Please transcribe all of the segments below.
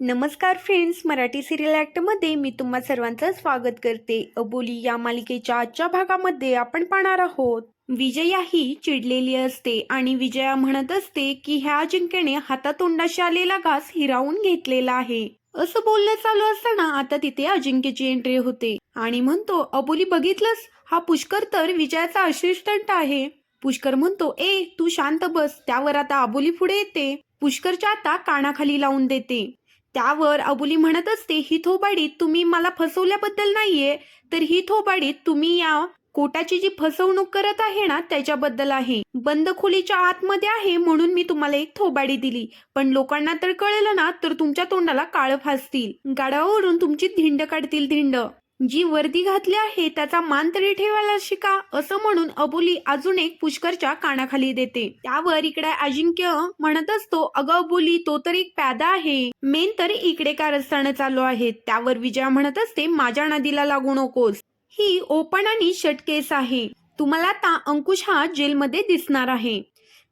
नमस्कार friends Marathi serial ॲक्टमध्ये मी तुम्हा सर्वांचं स्वागत करते. अबोली या मालिकेच्या आजच्या भागामध्ये आपण पाहणार आहोत. विजया ही चिडलेली असते आणि विजया म्हणत असते की ह्या अजिंक्यने हातातोंडाशी आलेला घास हिरावून घेतलेला आहे. असं बोलणं चालू असताना आता तिथे अजिंक्यची एंट्री होते. आणि म्हणतो अबोली बघितलंस? हा पुष्कर तर विजयाचा असिस्टंट आहे. पुष्कर म्हणतो ए तू शांत बस त्यावर आता अबोली पुढे येते. पुष्करच्या आता कानाखाली लावून देते. त्यावर अबोली म्हणत असते ही थोबाडीत तुम्ही मला फसवल्याबद्दल नाहीये तर ही थोबाडीत तुम्ही या कोटाची जी फसवणूक करत आहे ना त्याच्याबद्दल आहे. बंद खोलीच्या आतमध्ये आहे म्हणून मी तुम्हाला एक थोबाडी दिली. पण लोकांना तर कळलं ना तर तुमच्या तोंडाला काळ फासतील गाडावरून तुमची धिंड काढतील धिंड. जी वर्दी घातली आहे त्याचा मान तरी ठेवायला शिका असं म्हणून अबोली अजून एक पुष्करच्या कानाखाली देते. त्यावर इकडे अजिंक्य म्हणत असतो अगं अबोली तो तर एक प्यादा आहे. मेन तर इकडे कारस्थानं चालू आहेत त्यावर विजया म्हणत असते माझ्या नदीला लागू नकोस. ही ओपन आणि शटकेस आहे. तुम्हाला आता अंकुश हा जेलमध्ये दिसणार आहे.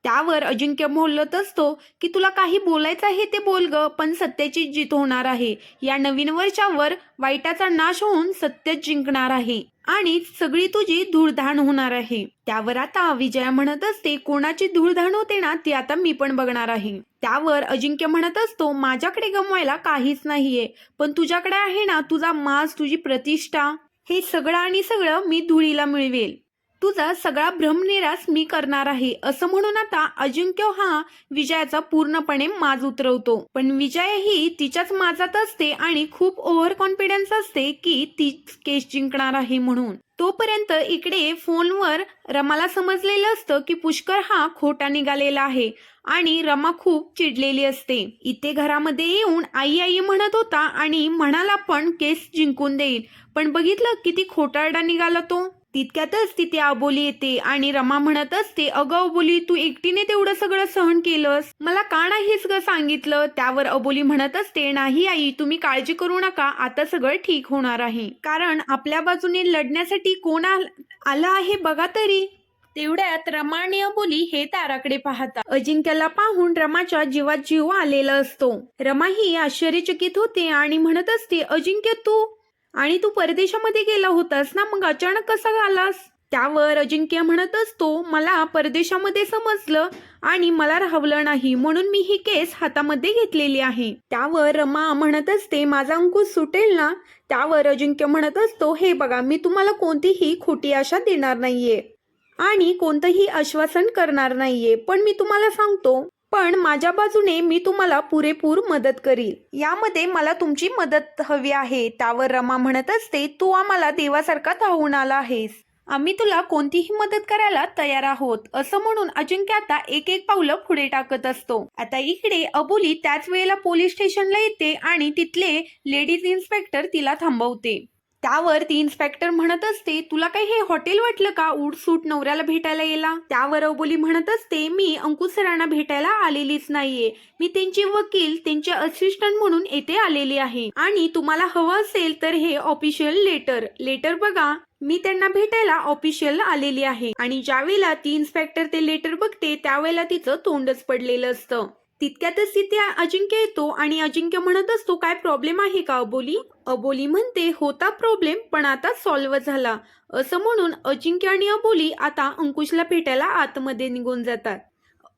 त्यावर अजिंक्य बोलत असतो की तुला काही बोलायचं आहे ते बोल ग पण सत्याची जीत होणार आहे. या नवीन वर्षावर वाईटाचा नाश होऊन सत्य जिंकणार आहे आणि सगळी तुझी धूळधाण होणार आहे. त्यावर आता विजया म्हणत असते कोणाची धूळधाण होते ना ती आता मी पण बघणार आहे. त्यावर अजिंक्य म्हणत असतो माझ्याकडे गमवायला काहीच नाहीये पण तुझ्याकडे आहे ना तुझा मास तुझी प्रतिष्ठा. हे सगळं आणि सगळं मी धुळीला मिळवेल. तुझा सगळा भ्रमनिरास मी करणार आहे. असं म्हणून आता अजिंक्य हा विजयाचा पूर्णपणे माज उतरवतो. पण विजय ही तिच्याच माजात असते आणि खूप ओव्हर कॉन्फिडन्स असते की ती केस जिंकणार आहे म्हणून. तोपर्यंत इकडे फोनवर रमाला समजलेलं असतं की पुष्कर हा खोटा निघालेला आहे आणि रमा खूप चिडलेली असते. इथे घरामध्ये येऊन आई आई म्हणत होता आणि म्हणाला पण केस जिंकून देईल. पण बघितलं किती खोटारडा निघाला तो. तितक्यातच तिथे अबोली येते आणि रमा म्हणत असते अगं अबोली तू एकटीने तेवढं सगळं सहन केलंस? मला का नाहीच ग सांगितलं? त्यावर अबोली म्हणत असते नाही आई तुम्ही काळजी करू नका आता सगळं ठीक होणार आहे. कारण आपल्या बाजूने लढण्यासाठी कोण आला आलं आहे बघा तरी. तेवढ्यात रमा आणि अबोली हे ताराकडे पाहतात. अजिंक्यला पाहून रमाच्या जीवात जीव आलेला असतो. रमा ही आश्चर्यचकित होते आणि म्हणत असते अजिंक्य तू आणि तू परदेशामध्ये गेला होतास ना मग अचानक कसा आलास? त्यावर अजिंक्य म्हणत असतो मला परदेशामध्ये समजलं आणि मला राहवलं नाही म्हणून मी ही केस हातामध्ये घेतलेली आहे. त्यावर रमा म्हणत असते माझा अंकुश सुटेल ना? त्यावर अजिंक्य म्हणत असतो हे बघा मी तुम्हाला कोणतीही खोटी आशा देणार नाहीये आणि कोणतंही आश्वासन करणार नाहीये पण मी तुम्हाला सांगतो पण माझ्या बाजूने मी तुम्हाला पुरेपूर मदत करील यामध्ये मला तुमची मदत हवी आहे. त्यावर रमा म्हणत असते तू आम्हाला देवासारखा धावून आला आहेस. आम्ही तुला कोणतीही मदत करायला तयार आहोत. असं म्हणून अजिंक्य आता एक एक पावलं पुढे टाकत असतो. आता इकडे अबोली त्याच वेळेला पोलीस स्टेशनला येते आणि तिथले लेडीज इन्स्पेक्टर तिला थांबवते. त्यावर ती इन्स्पेक्टर म्हणत असते तुला काही हे हॉटेल वाटलं का? उडसूट नवऱ्याला भेटायला येला त्यावर अबोली म्हणत असते मी अंकुश सरांना भेटायला आलेलीच नाहीये. मी त्यांची वकील त्यांचे असिस्टंट म्हणून येथे आलेली आहे. आणि तुम्हाला हवं असेल तर हे ऑफिशियल लेटर लेटर बघा. मी त्यांना भेटायला ऑफिशियल आलेली आहे. आणि ज्यावेळेला ती इन्स्पेक्टर ते लेटर बघते त्यावेळेला तिचं तोंडच पडलेलं असतं. तितक्यातच तिथे अजिंक्य येतो आणि अजिंक्य म्हणत असतो काय प्रॉब्लेम आहे का अबोली? अबोली म्हणते होता प्रॉब्लेम पण आता सॉल्व्ह झाला. असं म्हणून अजिंक्य आणि अबोली आता अंकुशला भेटायला आतमध्ये निघून जातात.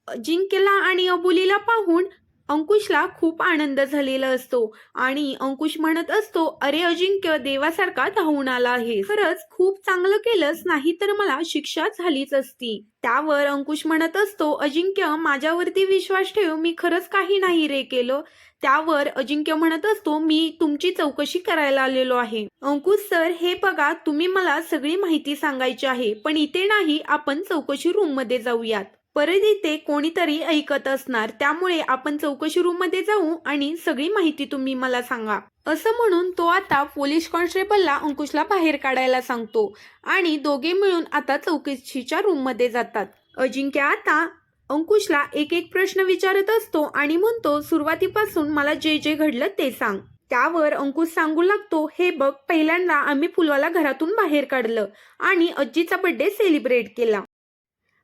अजिंक्यला आणि अबोलीला पाहून अंकुशला खूप आनंद झालेला असतो आणि अंकुश म्हणत असतो अरे अजिंक्य देवासारखा धावून आला आहे. खरंच खूप चांगलं केलंच नाही तर मला शिक्षा झालीच असती. त्यावर अंकुश म्हणत असतो अजिंक्य माझ्यावरती विश्वास ठेव मी खरंच काही नाही रे केलं. त्यावर अजिंक्य म्हणत असतो मी तुमची चौकशी करायला आलेलो आहे. अंकुश सर हे बघा तुम्ही मला सगळी माहिती सांगायची आहे पण इथे नाही आपण चौकशी रूममध्ये जाऊयात. परत ते कोणीतरी ऐकत असणार. त्यामुळे आपण चौकशी रूममध्ये जाऊ आणि सगळी माहिती तुम्ही मला सांगा. असं म्हणून तो आता पोलीस कॉन्स्टेबलला अंकुशला बाहेर काढायला सांगतो आणि दोघे मिळून आता चौकशीच्या रूममध्ये जातात. अजिंक्य आता अंकुशला एक एक प्रश्न विचारत असतो आणि म्हणतो सुरुवातीपासून मला जे जे घडलं ते सांग. त्यावर अंकुश सांगू लागतो हे बघ पहिल्यांदा आम्ही फुलवाला घरातून बाहेर काढलं आणि आजीचा बर्थडे सेलिब्रेट केला.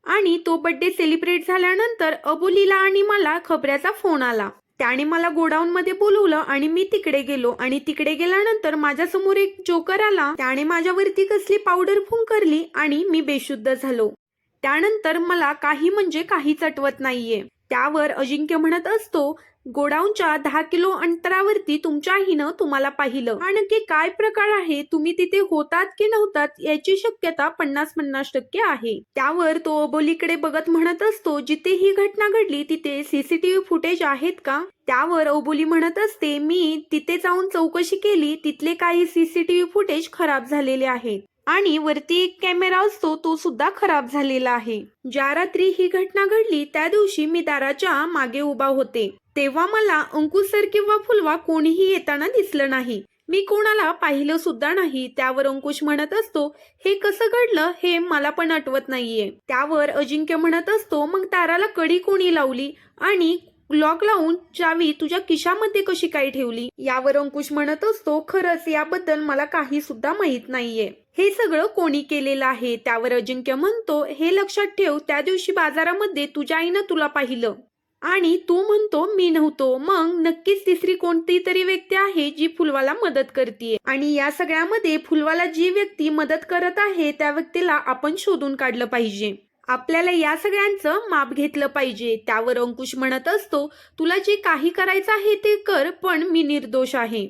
आणि तो बर्थडे सेलिब्रेट झाल्यानंतर अबोलीला आणि मला खबऱ्याचा फोन आला. त्याने मला गोडाऊन मध्ये बोलवलं आणि मी तिकडे गेलो. आणि तिकडे गेल्यानंतर माझ्यासमोर एक जोकर आला. त्याने माझ्यावरती कसली पावडर फुंकरली आणि मी बेशुद्ध झालो. त्यानंतर मला काही म्हणजे काहीच आठवत नाहीये. त्यावर अजिंक्य म्हणत असतो गोडाऊनच्या दहा किलो अंतरावरती तुमच्या आईनं तुम्हाला पाहिलं. हा नक्की काय प्रकार आहे? तुम्ही तिथे होतात की नव्हतात याची शक्यता पन्नास पन्नास टक्के आहे. त्यावर तो अबोलीकडे बघत म्हणत असतो जिथे ही घटना घडली तिथे सीसीटीव्ही फुटेज आहेत का? त्यावर अबोली म्हणत असते मी तिथे जाऊन चौकशी केली तिथले काही सीसीटीव्ही फुटेज खराब झालेले आहेत. आणि वरती एक कॅमेरा असतो तो सुद्धा खराब झालेला आहे. ज्या रात्री ही घटना घडली त्या दिवशी मी दाराच्या मागे उभा होते. तेव्हा मला अंकुश सर किंवा फुलवा कोणीही येताना दिसलं नाही. मी कोणाला पाहिलं सुद्धा नाही. त्यावर अंकुश म्हणत असतो हे कसं घडलं हे मला पण आठवत नाहीये. त्यावर अजिंक्य म्हणत असतो मग ताराला कडी कोणी लावली? आणि लॉक लावून चावी तुझ्या किशामध्ये कशी काय ठेवली? यावर अंकुश म्हणत असतो खरंच याबद्दल मला काही सुद्धा माहीत नाहीये. हे सगळं कोणी केलेलं आहे? त्यावर अजिंक्य म्हणतो हे लक्षात ठेव त्या दिवशी बाजारामध्ये तुझ्या आईनं तुला पाहिलं. आणि तू म्हणतो मी नव्हतो. मग नक्कीच तिसरी कोणती तरी व्यक्ती आहे जी फुलवाला मदत करते आणि या सगळ्यामध्ये फुलवाला जी व्यक्ती मदत करत आहे त्या व्यक्तीला आपण शोधून काढलं पाहिजे. आपल्याला या सगळ्यांचं माप घेतलं पाहिजे. त्यावर अंकुश म्हणत असतो तुला जे काही करायचं आहे ते कर पण मी निर्दोष आहे.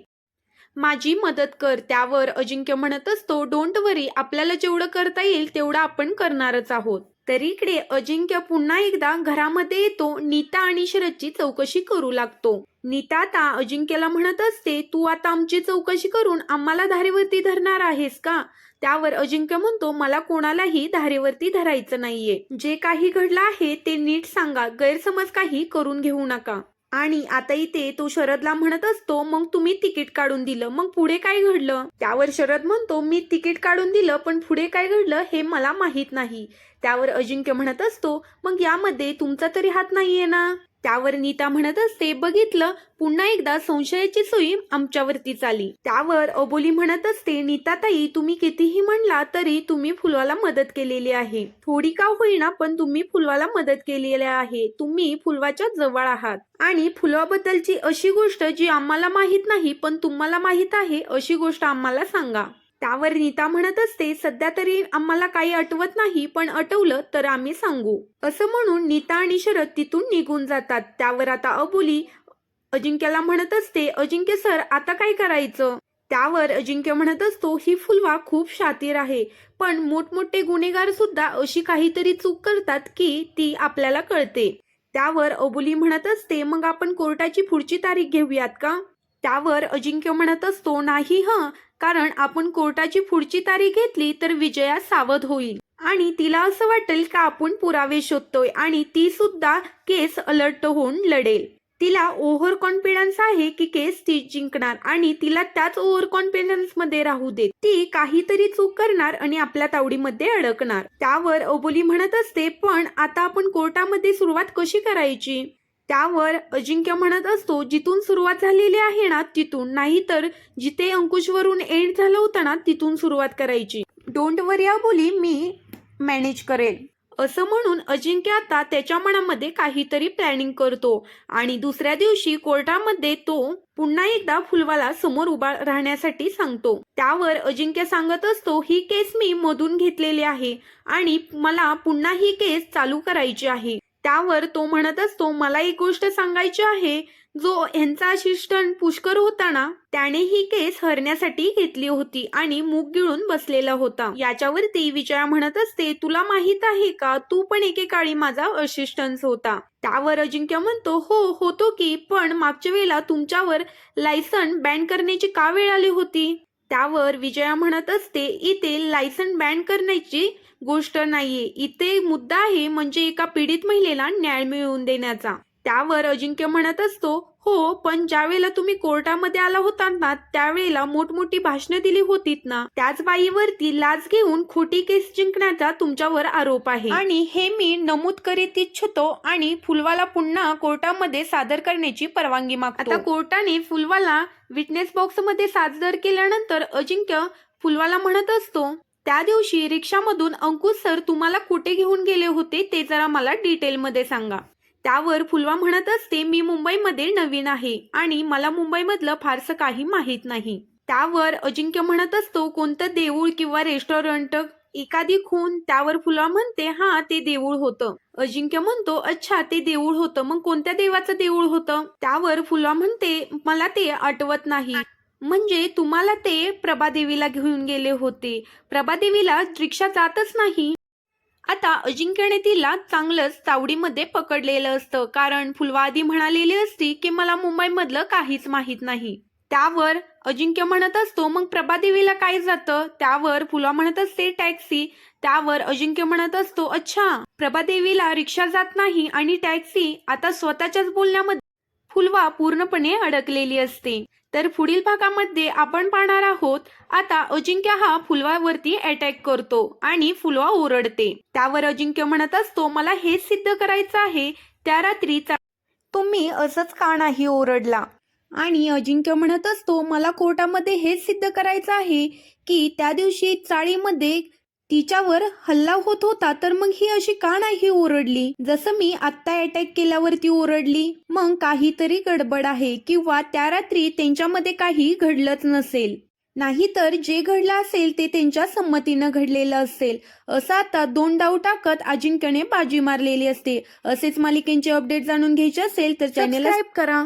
माझी मदत कर त्यावर अजिंक्य म्हणत असतो. डोंट वरी आपल्याला जेवढं करता येईल तेवढं आपण करणारच आहोत. तरी इकडे अजिंक्य पुन्हा एकदा घरामध्ये येतो. नीता आणि शरदची चौकशी करू लागतो. नीता आता अजिंक्यला म्हणत असते तू आता आमची चौकशी करून आम्हाला धारेवरती धरणार आहेस का? त्यावर अजिंक्य म्हणतो मला कोणालाही धारेवरती धरायचं नाहीये. जे काही घडलं आहे ते नीट सांगा. गैरसमज काही करून घेऊ नका. आणि आता इथे तो शरदला म्हणत असतो मग तुम्ही तिकीट काढून दिलं. मग पुढे काय घडलं? त्यावर शरद म्हणतो मी तिकीट काढून दिलं पण पुढे काय घडलं हे मला माहीत नाही. त्यावर अजिंक्य म्हणत असतो मग यामध्ये तुमचा तरी हात नाहीये ना? त्यावर नीता म्हणत असते बघितलं पुन्हा एकदा संशयाची सुई आमच्यावरती चाली. त्यावर अबोली म्हणत असते नीताताई तुम्ही कितीही म्हणला तरी तुम्ही फुलवाला मदत केलेली आहे. थोडी का होईना पण तुम्ही फुलवाला मदत केलेली आहे. तुम्ही फुलवाच्या जवळ आहात. आणि फुलवाबद्दलची अशी गोष्ट जी आम्हाला माहीत नाही पण तुम्हाला माहीत आहे अशी गोष्ट आम्हाला सांगा. त्यावर नीता म्हणत असते सध्या तरी आम्हाला काही आठवत नाही पण आठवलं तर आम्ही सांगू. असं म्हणून नीता आणि शरद तिथून निघून जातात. त्यावर आता अबोली अजिंक्यला म्हणत असते अजिंक्य सर आता काय करायचं? त्यावर अजिंक्य म्हणत असतो ही फुलवा खूप शातीर आहे पण मोठमोठे गुन्हेगार सुद्धा अशी काहीतरी चूक करतात की ती आपल्याला कळते. त्यावर अबोली म्हणत असते मग आपण कोर्टाची पुढची तारीख घेऊयात का? त्यावर अजिंक्य म्हणत असतो नाही हं कारण आपण कोर्टाची पुढची तारीख घेतली तर विजया सावध होईल. आणि तिला असं वाटेल का आपण पुरावे शोधतोय आणि ती सुद्धा केस अलर्ट होऊन लढेल. तिला ओव्हर कॉन्फिडन्स आहे की केस ती जिंकणार आणि तिला त्याच ओव्हर कॉन्फिडन्समध्ये राहू देत. ती काहीतरी चूक करणार आणि आपल्या तावडीमध्ये अडकणार. त्यावर अबोली म्हणत असते पण आता आपण कोर्टामध्ये सुरुवात कशी करायची? त्यावर अजिंक्य म्हणत असतो जिथून सुरुवात झालेली आहे ना तिथून नाही तर जिथे अंकुशवरून एंड झालं होतं ना तिथून सुरुवात करायची. डोंट वरी बोली मी मॅनेज करेल. असं म्हणून अजिंक्य आता त्याच्या मनामध्ये काहीतरी प्लॅनिंग करतो आणि दुसऱ्या दिवशी कोर्टामध्ये तो पुन्हा एकदा फुलवाला समोर उभा राहण्यासाठी सांगतो. त्यावर अजिंक्य सांगत असतो ही केस मी मधून घेतलेली आहे आणि मला पुन्हा ही केस चालू करायची आहे. त्यावर तो म्हणत असतो मला एक गोष्ट सांगायची आहे. जो ह्यांचा असिस्टंट पुष्कर होता ना त्याने ही केस हरण्यासाठी घेतली होती आणि मूग गिळून बसलेला होता. याच्यावरती विजया म्हणत असते तुला माहीत आहे का? तू पण एकेकाळी माझा असिस्टंट होता. त्यावर अजिंक्य म्हणतो हो होतो की पण मागच्या वेळेला तुमच्यावर लायसन बॅन करण्याची का वेळ आली होती? त्यावर विजया म्हणत असते इथे लायसन बॅन करण्याची गोष्ट नाहीये. इथे मुद्दा आहे म्हणजे एका पीडित महिलेला न्याय मिळवून देण्याचा. त्यावर अजिंक्य म्हणत असतो हो पण ज्या वेळेला तुम्ही कोर्टामध्ये आला होता ना त्यावेळेला मोठमोठी भाषणं दिली होतीत ना. त्याच बाईवरती लाच घेऊन खोटी केस जिंकण्याचा तुमच्यावर आरोप आहे. आणि हे मी नमूद करीत इच्छितो आणि फुलवाला पुन्हा कोर्टामध्ये सादर करण्याची परवानगी मागतो. आता कोर्टाने फुलवाला विटनेस बॉक्समध्ये सादर केल्यानंतर अजिंक्य फुलवाला म्हणत असतो त्या दिवशी रिक्षामधून अंकुश सर तुम्हाला कुठे घेऊन गेले होते ते जरा मला डिटेलमध्ये सांगा. त्यावर फुलवा म्हणत असते मी मुंबईमध्ये नवीन आहे आणि मला मुंबईमधलं फारसं काही माहीत नाही. त्यावर अजिंक्य म्हणत असतो कोणतं देऊळ किंवा रेस्टॉरंट एखादी खून त्यावर फुलवा म्हणते हा ते देऊळ होतं. अजिंक्य म्हणतो अच्छा ते देऊळ होतं. मग कोणत्या देवाचं देऊळ होतं? त्यावर फुलवा म्हणते मला ते आठवत नाही. म्हणजे तुम्हाला ते प्रभादेवीला घेऊन गेले होते. प्रभादेवीला रिक्षा जातच नाही. आता अजिंक्यने तिला चांगलंच तावडीमध्ये पकडलेलं असतं. कारण फुलवादी आधी म्हणालेली असती की मला मुंबईमधलं काहीच माहीत नाही. त्यावर अजिंक्य म्हणत असतो मग प्रभादेवीला काय जातं? त्यावर फुला म्हणत असते टॅक्सी. त्यावर अजिंक्य म्हणत असतो अच्छा प्रभादेवीला रिक्षा जात नाही आणि टॅक्सी आता स्वतःच्याच बोलण्यामध्ये. फुलवा पूर्णपणे अडकलेली असते. तर पुढील भागामध्ये आपण पाहणार आहोत आता अजिंक्य हा फुलवावरती अटॅक करतो आणि फुलवा ओरडते. त्यावर अजिंक्य म्हणत असतो मला हेच सिद्ध करायचं आहे त्या रात्री तुम्ही असंच का नाही ओरडला? आणि अजिंक्य म्हणत असतो मला कोर्टामध्ये हेच सिद्ध करायचं आहे की त्या दिवशी चाळीमध्ये तिच्यावर हल्ला होत होता तर मग ही अशी का नाही ओरडली? जसं मी आत्ता अटॅक केल्यावरती ओरडली मग काहीतरी गडबड आहे किंवा त्या रात्री त्यांच्यामध्ये काही घडलंच नसेल. नाहीतर जे घडलं असेल ते त्यांच्या संमतीनं घडलेलं असेल. असं आता दोन डाव टाकत अजिंक्यने बाजी मारलेली असते. असेच मालिकेंचे अपडेट जाणून घ्यायचे असेल तर चॅनेल करा.